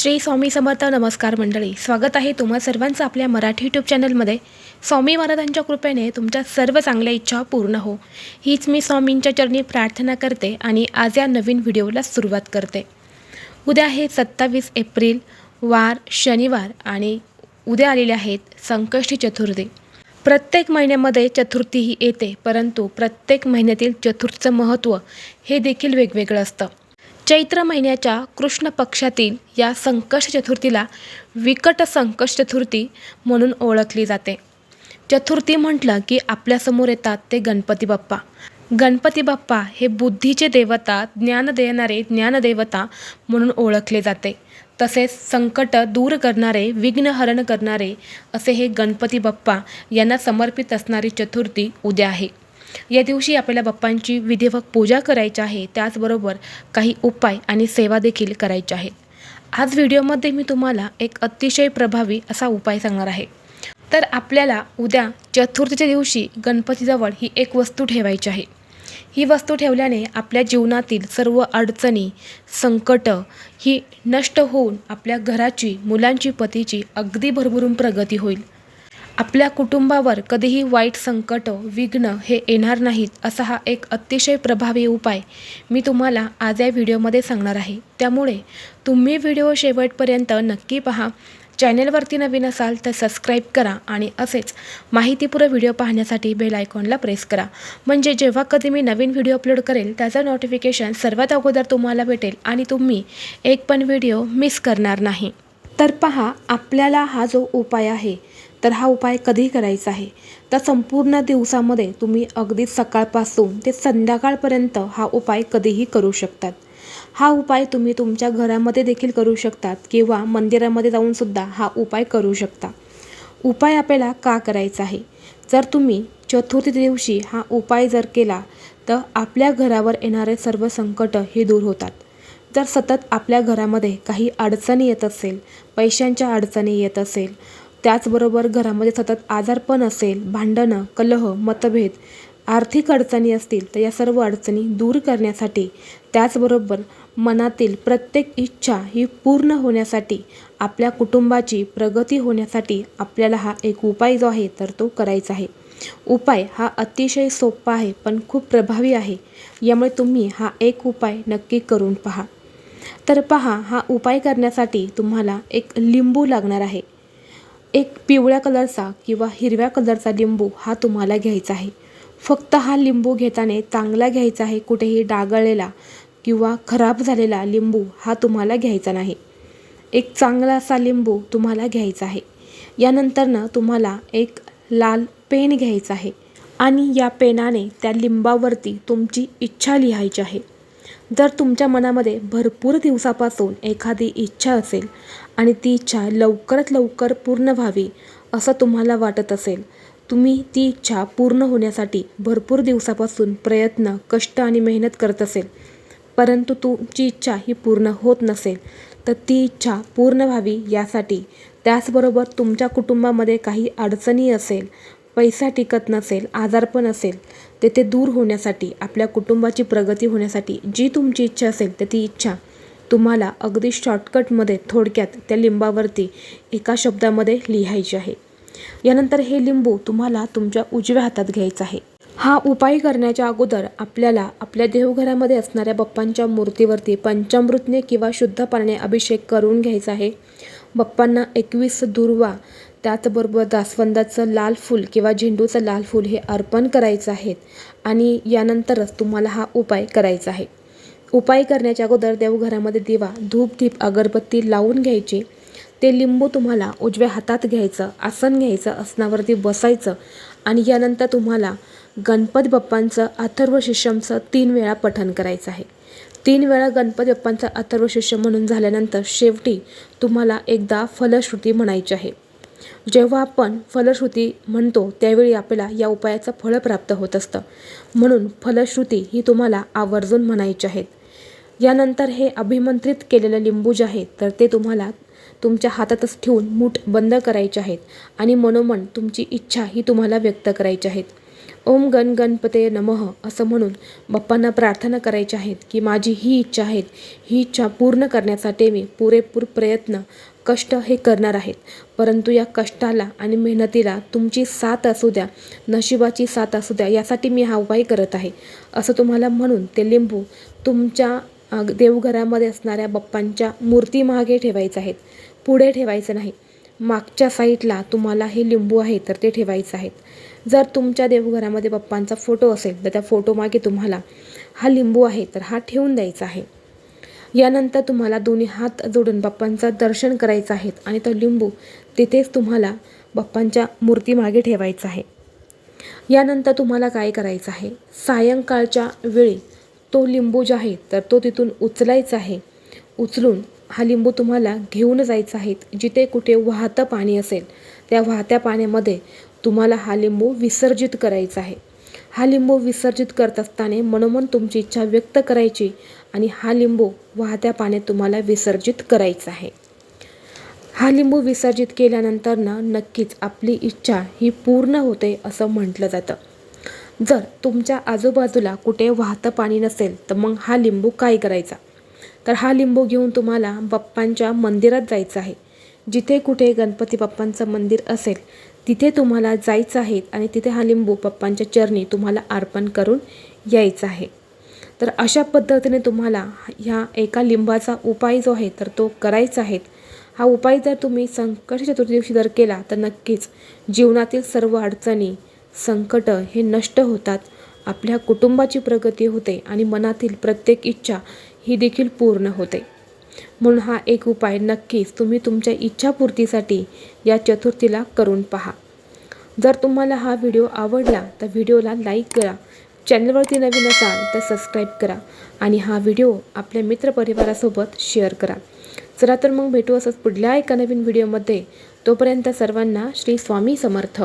श्री स्वामी समर्थ नमस्कार मंडळी. स्वागत आहे तुम्हा सर्वांचं आपल्या मराठी यूट्यूब चॅनलमध्ये स्वामी महाराजांच्या कृपेने तुमच्या सर्व चांगल्या इच्छा पूर्ण हो. हीच मी स्वामींच्या चरणी प्रार्थना करते आणि आज या नवीन व्हिडिओला सुरुवात करते. उद्या आहे सत्तावीस एप्रिल वार शनिवार आणि उद्या आलेले आहेत संकष्टी चतुर्थी. प्रत्येक महिन्यामध्ये चतुर्थी ही येते परंतु प्रत्येक महिन्यातील चतुर्थचं महत्त्व हे देखील वेगवेगळं असतं. चैत्र महिन्याच्या कृष्ण पक्षातील या संकष्ट चतुर्थीला विकट संकष्ट चतुर्थी म्हणून ओळखली जाते. चतुर्थी म्हटलं की आपल्यासमोर येतात ते गणपती बाप्पा. गणपती बाप्पा हे बुद्धीचे देवता ज्ञान देणारे ज्ञानदेवता म्हणून ओळखले जाते. तसेच संकट दूर करणारे विघ्नहरण करणारे असे हे गणपती बाप्पा यांना समर्पित असणारी चतुर्थी उद्या आहे. या दिवशी आपल्याला बाप्पांची विधिवत पूजा करायची आहे. त्याचबरोबर काही उपाय आणि सेवा देखील करायच्या आहेत. आज व्हिडिओमध्ये मी तुम्हाला एक अतिशय प्रभावी असा उपाय सांगणार आहे. तर आपल्याला उद्या चतुर्थीच्या दिवशी गणपतीजवळ ही एक वस्तू ठेवायची आहे. ही वस्तू ठेवल्याने आपल्या जीवनातील सर्व अडचणी संकट ही नष्ट होऊन आपल्या घराची मुलांची पतीची अगदी भरभरून प्रगती होईल. आपल्या कुटुंबावर कधीही वाईट संकट विघ्न हे येणार नाहीत असा हा एक अतिशय प्रभावी उपाय मी तुम्हाला आज या व्हिडिओमध्ये सांगणार आहे. त्यामुळे तुम्ही व्हिडिओ शेवटपर्यंत नक्की पहा. चॅनेलवरती नवीन असाल तर सबस्क्राईब करा आणि असेच माहितीपूर्ण व्हिडिओ पाहण्यासाठी बेल आयकॉनला प्रेस करा. म्हणजे जेव्हा कधी मी नवीन व्हिडिओ अपलोड करेल त्याचं नोटिफिकेशन सर्वात अगोदर तुम्हाला भेटेल आणि तुम्ही एक पण व्हिडिओ मिस करणार नाही. तर पहा आपल्याला हा जो उपाय आहे तर हा उपाय कधी करायचा आहे? तर संपूर्ण दिवसामध्ये तुम्ही अगदी सकाळपासून ते संध्याकाळपर्यंत हा उपाय कधीही करू शकतात. हा उपाय तुम्ही तुमच्या घरामध्ये देखील करू शकतात किंवा मंदिरामध्ये जाऊनसुद्धा हा उपाय करू शकता. उपाय आपल्याला का करायचा आहे? जर तुम्ही चतुर्थी दिवशी हा उपाय जर केला तर आपल्या घरावर येणारे सर्व संकट हे दूर होतात. जर सतत आपल्या घरामध्ये काही अडचणी येत असेल पैशांच्या अडचणी येत असेल त्याचबरोबर घरामध्ये सतत आजारपण असेल भांडणं कलह मतभेद आर्थिक अडचणी असतील तर या सर्व अडचणी दूर करण्यासाठी त्याचबरोबर मनातील प्रत्येक इच्छा ही पूर्ण होण्यासाठी आपल्या कुटुंबाची प्रगती होण्यासाठी आपल्याला हा एक उपाय जो आहे तर तो करायचा आहे. उपाय हा अतिशय सोपा आहे पण खूप प्रभावी आहे. यामुळे तुम्ही हा एक उपाय नक्की करून पहा. तर पहा हा उपाय करण्यासाठी तुम्हाला एक लिंबू लागणार आहे. एक पिवळ्या कलरचा किंवा हिरव्या कलरचा लिंबू हा तुम्हाला घ्यायचा आहे. फक्त हा लिंबू घेताना चांगला घ्यायचा आहे कुठेही डागळलेला किंवा खराब झालेला लिंबू हा तुम्हाला घ्यायचा नाही. एक चांगला असा लिंबू तुम्हाला घ्यायचा आहे. यानंतरनं तुम्हाला एक लाल पेन घ्यायचा आहे आणि या पेनाने त्या लिंबावरती तुमची इच्छा लिहायची आहे. जर तुमच्या मनामध्ये भरपूर दिवसापासून एखादी इच्छा असेल आणि ती इच्छा लवकरात लवकर पूर्ण व्हावी असं तुम्हाला वाटत असेल तुम्ही ती इच्छा पूर्ण होण्यासाठी भरपूर दिवसापासून प्रयत्न कष्ट आणि मेहनत करत असेल परंतु तुमची इच्छा ही पूर्ण होत नसेल तर ती इच्छा पूर्ण व्हावी यासाठी त्याचबरोबर तुमच्या कुटुंबामध्ये काही अडचणी असेल पैसा टिकत नसेल आजारपण असेल ते ते दूर होण्यासाठी आपल्या कुटुंबाची प्रगती होण्यासाठी जी तुमची इच्छा असेल तर ती इच्छा तुम्हाला अगदी शॉर्टकटमध्ये थोडक्यात त्या लिंबावरती एका शब्दामध्ये लिहायची आहे. यानंतर हे लिंबू तुम्हाला तुमच्या उजव्या हातात घ्यायचं आहे. हा उपाय करण्याच्या अगोदर आपल्याला आपल्या देवघरामध्ये असणाऱ्या बाप्पांच्या मूर्तीवरती पंचामृतने किंवा शुद्ध पाण्याने अभिषेक करून घ्यायचा आहे. बाप्पांना एकवीस दुर्वा त्याचबरोबर जास्वंदाचं लाल फूल किंवा झेंडूचं लाल फूल हे अर्पण करायचं आहे आणि यानंतरच तुम्हाला हा उपाय करायचा आहे. उपाय करण्याच्या अगोदर देवघरामध्ये दिवा धूप धीप अगरबत्ती लावून घ्यायची. ते लिंबू तुम्हाला उजव्या हातात घ्यायचं आसन घ्यायचं आसनावरती बसायचं आणि यानंतर तुम्हाला गणपती बाप्पांचं अथर्व शिष्यमचं तीन वेळा पठण करायचं आहे. तीन वेळा गणपती बाप्पांचा अथर्व शिष्य म्हणून झाल्यानंतर शेवटी तुम्हाला एकदा फलश्रुती म्हणायची आहे. जेव्हा आपण फलश्रुती म्हणतो त्यावेळी आपल्याला या उपायाचं फळ प्राप्त होत असतं. म्हणून फलश्रुती ही तुम्हाला आवर्जून म्हणायची आहेत. यानंतर हे अभिमंत्रित केलेलं लिंबू जे आहे तर ते तुम्हाला तुमच्या हातातच ठेवून मूठ बंद करायचे आहेत आणि मनोमन तुमची इच्छा ही तुम्हाला व्यक्त करायची आहेत. ओम गण गणपते नमः असं म्हणून बाप्पांना प्रार्थना करायची आहेत की माझी ही इच्छा आहे ही इच्छा पूर्ण करण्यासाठी मी पुरेपूर प्रयत्न कष्ट हे करणार आहेत. परंतु या कष्टाला आणि मेहनतीला तुमची साथ असू द्या नशिबाची साथ असू द्या यासाठी मी हा उपाय करत आहे. असं तुम्हाला म्हणून ते लिंबू तुमच्या देवघरामध्ये असणाऱ्या बाप्पांच्या मूर्ती मागे ठेवायचं आहेत. पुढे ठेवायचं नाही. मागच्या साईडला तुम्हाला हे लिंबू आहे तर ते ठेवायचं आहेत. जर तुमच्या देवघरामध्ये पप्पांचा फोटो असेल तर त्या फोटोमागे तुम्हाला हा लिंबू आहे तर हा ठेवून द्यायचा आहे. यानंतर तुम्हाला दोन्ही हात जोडून बाप्पांचं दर्शन करायचं आहे आणि तो लिंबू तिथेच तुम्हाला बाप्पांच्या मूर्तीमागे ठेवायचा आहे. यानंतर तुम्हाला काय करायचं आहे? सायंकाळच्या वेळी तो लिंबू जो आहे तर तो तिथून उचलायचा आहे. उचलून हा लिंबू तुम्हाला घेऊन जायचा आहे. जिथे कुठे वाहतं पाणी असेल त्या वाहत्या पाण्यामध्ये तुम्हाला हा लिंबू विसर्जित करायचा आहे. हा लिंबू विसर्जित करत असताना मनोमन तुमची इच्छा व्यक्त करायची आणि हा लिंबू वाहत्या पाण्यात तुम्हाला विसर्जित करायचा आहे. हा लिंबू विसर्जित केल्यानंतर ना नक्कीच आपली इच्छा ही पूर्ण होते असं म्हटलं जातं. जर तुमच्या आजूबाजूला कुठे वाहतं पाणी नसेल तर मग हा लिंबू काय करायचा? तर हा लिंबू घेऊन तुम्हाला बाप्पांच्या मंदिरात जायचं आहे. जिथे कुठे गणपती बाप्पांचं मंदिर असेल तिथे तुम्हाला जायचं आहे आणि तिथे हा लिंबू बाप्पांच्या चरणी तुम्हाला अर्पण करून यायचं आहे. तर अशा पद्धतीने तुम्हाला ह्या एका लिंबाचा उपाय जो आहे तर तो करायचा आहे. हा उपाय जर तुम्ही संकट चतुर्थी दिवशी जर केला तर नक्कीच जीवनातील सर्व अडचणी संकट हे नष्ट होतात. आपल्या कुटुंबाची प्रगती होते आणि मनातील प्रत्येक इच्छा ही देखील पूर्ण होते. म्हणून हा एक उपाय नक्कीच तुम्ही तुमच्या इच्छापूर्तीसाठी या चतुर्थीला करून पहा. जर तुम्हाला हा व्हिडिओ आवडला तर व्हिडिओला लाईक करा चॅनलवरती नवीन असाल तर सबस्क्राईब करा आणि हा व्हिडिओ आपल्या मित्रपरिवारासोबत शेअर करा. चला तर मग भेटू असंच पुढल्या एका नवीन व्हिडिओमध्ये. तोपर्यंत सर्वांना श्री स्वामी समर्थ.